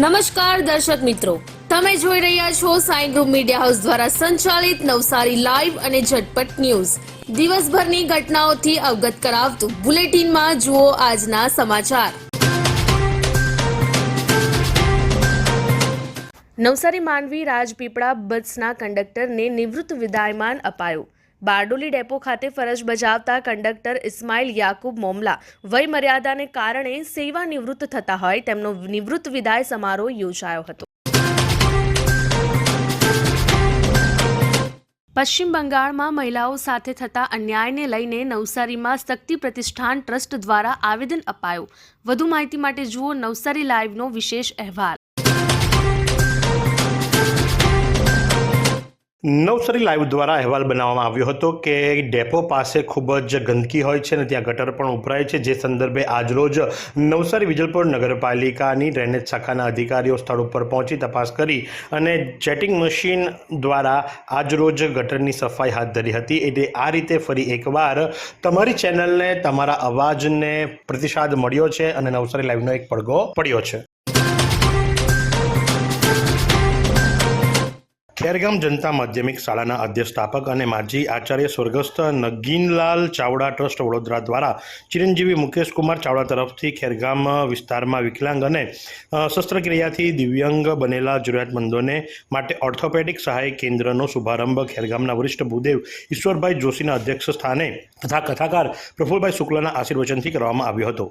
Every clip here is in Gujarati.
નમસ્કાર દર્શક મિત્રો. તમે જોઈ રહ્યા છો સાઈ ગ્રુપ મીડિયા હાઉસ દ્વારા સંચાલિત નવસારી લાઈવ અને ઝટપટ ન્યૂઝ. દિવસભરની ઘટનાઓથી અવગત કરાવતું બુલેટિનમાં જુઓ આજના સમાચાર. નવસારી માંડવી રાજપીપળા બસના કંડક્ટરને નિવૃત્ત વિદાયમાન અપાયું. બારડોલી ડેપો ખાતે ફરજ બજાવતા કંડક્ટર ઇસ્માઇલ યાકુબ મોમલા વય મર્યાદાને કારણે સેવા નિવૃત્ત થતા હોય તેમનો નિવૃત્ત વિદાય સમારોહ યોજાયો હતો. પશ્ચિમ બંગાળમાં મહિલાઓ સાથે થતા અન્યાયને લઈને નવસારીમાં શક્તિ પ્રતિષ્ઠાન ટ્રસ્ટ દ્વારા આવેદન અપાયું. વધુ માહિતી માટે જુઓ નવસારી લાઈવનો વિશેષ અહેવાલ. નવસારી લાઈવ દ્વારા અહેવાલ બનાવવામાં આવ્યો હતો કે ડેપો પાસે ખૂબ જ ગંદકી હોય છે અને ત્યાં ગટર પણ ઉભરાય છે. જે સંદર્ભે આજરોજ નવસારી વિજલપુર નગરપાલિકાની ડ્રેનેજ શાખાના અધિકારીઓ સ્થળ ઉપર પહોંચી તપાસ કરી અને જેટિંગ મશીન દ્વારા આજરોજ ગટરની સફાઈ હાથ ધરી હતી. એટલે આ રીતે ફરી એકવાર તમારી ચેનલને, તમારા અવાજને પ્રતિસાદ મળ્યો છે અને નવસારી લાઈવનો એક પડઘો પડ્યો છે. ખેરગામ જનતા માધ્યમિક શાળાના અધ્યક્ષાપક અને માજી આચાર્ય સ્વર્ગસ્થ નગીનલાલ ચાવડા ટ્રસ્ટ વડોદરા દ્વારા ચિરંજીવી મુકેશ કુમાર ચાવડા તરફથી ખેરગામ વિસ્તારમાં વિકલાંગ અને શસ્ત્રક્રિયાથી દિવ્યાંગ બનેલા જરૂરિયાતમંદોને માટે ઓર્થોપેડિક સહાય કેન્દ્રનો શુભારંભ ખેરગામના વરિષ્ઠ ભૂદેવ ઈશ્વરભાઈ જોશીના અધ્યક્ષ સ્થાને તથા કથાકાર પ્રફુલભાઈ શુક્લના આશીર્વચનથી કરવામાં આવ્યો હતો.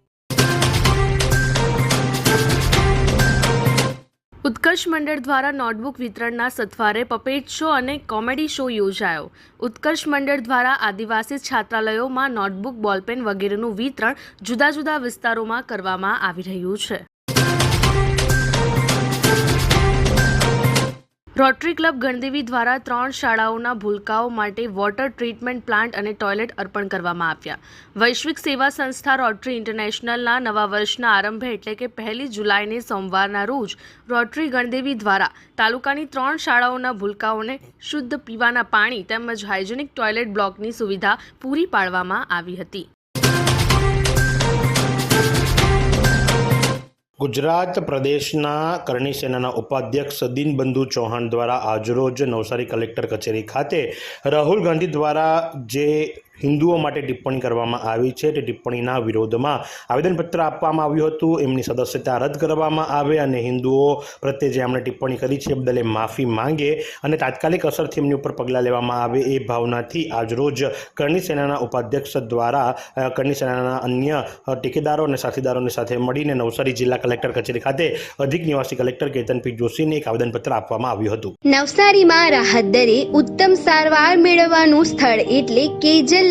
ઉત્કર્ષ મંડળ દ્વારા નોટબુક વિતરણના સથવારે પપેટ શો અને કોમેડી શો યોજાયો. ઉત્કર્ષ મંડળ દ્વારા આદિવાસી છાત્રાલયોમાં નોટબુક બોલપેન વગેરેનું વિતરણ જુદા જુદા વિસ્તારોમાં કરવામાં આવી રહ્યું છે. રોટરી ક્લબ ગણદેવી દ્વારા ત્રણ શાળાઓના ભૂલકાઓ માટે વોટર ટ્રીટમેન્ટ પ્લાન્ટ અને ટોયલેટ અર્પણ કરવામાં આવ્યા. વૈશ્વિક સેવા સંસ્થા રોટરી ઇન્ટરનેશનલના નવા વર્ષના આરંભે એટલે કે પહેલી જુલાઈને સોમવારના રોજ રોટરી ગણદેવી દ્વારા તાલુકાની ત્રણ શાળાઓના ભૂલકાઓને શુદ્ધ પીવાના પાણી તેમજ હાઇજેનિક ટોયલેટ બ્લોકની સુવિધા પૂરી પાડવામાં આવી હતી. ગુજરાત પ્રદેશના કરણી સેનાના ઉપાધ્યક્ષ દિનબંધુ ચૌહાણ દ્વારા આજરોજ નવસારી કલેક્ટર કચેરી ખાતે રાહુલ ગાંધી દ્વારા જે હિન્દુઓ માટે ટિપ્પણી કરવામાં આવી છે. તે ટિપ્પણીના વિરોધમાં આવેદનપત્ર આપવામાં આવ્યું હતું. એમની સદસ્યતા રદ કરવામાં આવે અને હિન્દુઓ પ્રત્યે જે એમણે ટિપ્પણી કરી છે બદલ માફી માંગે અને તાત્કાલિક અસરથી એમની ઉપર પગલાં લેવામાં આવે એ ભાવનાથી આજરોજ કરણી સેનાના ઉપાધ્યક્ષ દ્વારા કરણી સેનાના અન્ય ટેકેદારો અને સાથીદારોની સાથે મળીને નવસારી જિલ્લા કલેક્ટર કચેરી ખાતે અધિક નિવાસી કલેક્ટર કેતન પી જોશીને એક આવેદનપત્ર આપવામાં આવ્યું હતું. નવસારીમાં રાહત દરે ઉત્તમ સારવાર મેળવવાનું સ્થળ એટલે Kejal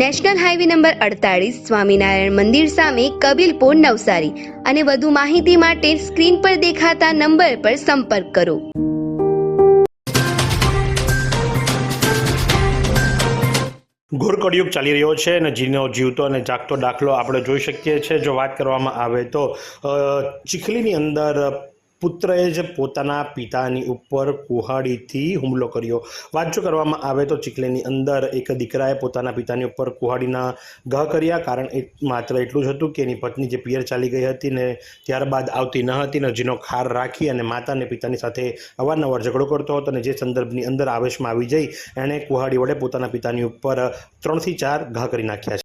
નેશનલ હાઈવે નંબર અડતાળીસ સ્વામિનારાયણ મંદિર સામે કબીલપુર નવસારી. અને વધુ માહિતી માટે સ્ક્રીન પર દેખાતા નંબર પર સંપર્ક કરો. ઘોર કળિયુગ ચાલી રહ્યો છે અને જીનો જીવતો અને જાગતો દાખલો આપણે જોઈ શકીએ છીએ. જો વાત કરવામાં આવે તો ચીખલીની અંદર પુત્રએ જ પોતાના પિતાની ઉપર કુહાડીથી હુમલો કર્યો. વાત જો કરવામાં આવે તો ચીખલીની અંદર એક દીકરાએ પોતાના પિતાની ઉપર કુહાડીના ઘા કર્યા. કારણ માત્ર એટલું જ હતું કે એની પત્ની જે પિયર ચાલી ગઈ હતી ને ત્યારબાદ આવતી ન હતી ને જીનો ખાર રાખી અને માતા અને પિતાની સાથે અવારનવાર ઝઘડો કરતો હતો અને જે સંદર્ભની અંદર આવેશમાં આવી જઈ, એણે કુહાડી વડે પોતાના પિતાની ઉપર ત્રણથી ચાર ઘા કરી નાખ્યા છે.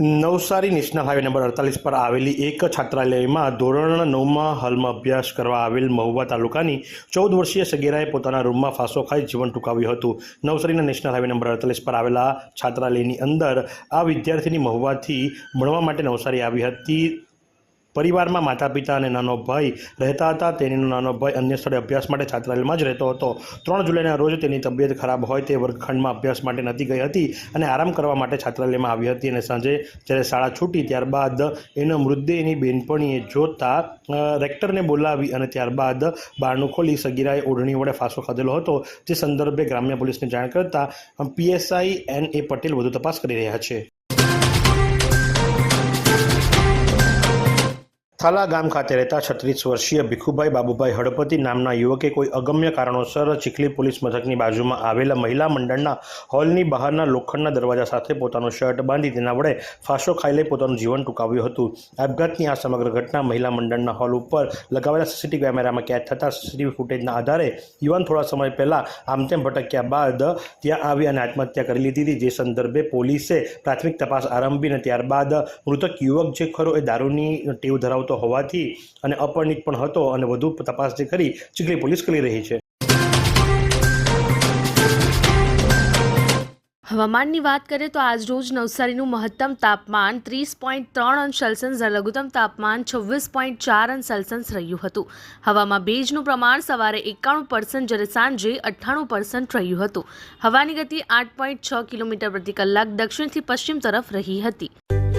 નવસારી નેશનલ હાઈવે નંબર અડતાલીસ પર આવેલી એક છાત્રાલયમાં ધોરણ નવમાં હાલમાં અભ્યાસ કરવા આવેલ મહુવા તાલુકાની ચૌદ વર્ષીય સગીરાએ પોતાના રૂમમાં ફાંસો ખાઈ જીવન ટૂંકાવ્યું હતું. નવસારીના નેશનલ હાઈવે નંબર અડતાલીસ પર આવેલા છાત્રાલયની અંદર આ વિદ્યાર્થીની મહુવાથી ભણવા માટે નવસારી આવી હતી. પરિવારમાં માતા પિતા અને નાનો ભાઈ રહેતા હતા. તેનો નાનો ભાઈ અન્ય સ્થળે અભ્યાસ માટે છાત્રાલયમાં જ રહેતો હતો. ત્રણ જુલાઈના રોજ તેની તબિયત ખરાબ હોય તે વર્ગખંડમાં અભ્યાસ માટે નથી ગઈ હતી અને આરામ કરવા માટે છાત્રાલયમાં આવી હતી અને સાંજે જ્યારે શાળા છૂટી ત્યારબાદ એનો મૃતદેહની બેનપણીએ જોતા રેક્ટરને બોલાવી અને ત્યારબાદ બારણું ખોલી સગીરાએ ઓઢણી વડે ફાંસો ખાધેલો હતો. જે સંદર્ભે ગ્રામ્ય પોલીસને જાણ કરતા પીએસઆઈ એન એ પટેલ વધુ તપાસ કરી રહ્યા છે. થાલા ગામ ખાતે રહેતા છત્રીસ વર્ષીય ભીખુભાઈ બાબુભાઈ હળપતિ નામના યુવકે કોઈ અગમ્ય કારણોસર ચીખલી પોલીસ મથકની બાજુમાં આવેલા મહિલા મંડળના હોલની બહારના લોખંડના દરવાજા સાથે પોતાનો શર્ટ બાંધી તેના વડે ફાંસો ખાઈ લઈ પોતાનું જીવન ટૂંકાવ્યું હતું. આપઘાતની આ સમગ્ર ઘટના મહિલા મંડળના હોલ ઉપર લગાવેલા સીસીટીવી કેમેરામાં કેદ થતાં સીસીટીવી ફૂટેજના આધારે યુવાન થોડા સમય પહેલાં આમતેમ ભટક્યા બાદ ત્યાં આવી અને આત્મહત્યા કરી લીધી હતી. જે સંદર્ભે પોલીસે પ્રાથમિક તપાસ આરંભી અને ત્યારબાદ મૃતક યુવક જે ખરો એ દારૂની ટેવ ધરાવતો હોવાથી અને અપરણિત પણ હતો અને વધુ તપાસ જે કરી ચીખલી પોલીસ કરી રહી છે. હવામાનની વાત કરીએ તો આજ રોજ નવસારીનું મહત્તમ તાપમાન ત્રીસ પોઈન્ટ ત્રણ અંશ સેલ્સિયસ લઘુત્તમ તાપમાન છવ્વીસ પોઈન્ટ ચાર અંશ સેલ્સિયસ રહ્યું હતું. હવામાં ભેજનું પ્રમાણ સવારે એકાણું પર્સન્ટ જ્યારે સાંજે અઠ્ઠાણું પર્સન્ટ રહ્યું હતું. હવાની ગતિ આઠ પોઈન્ટ છ કિલોમીટર પ્રતિ કલાક દક્ષિણથી પશ્ચિમ તરફ રહી હતી.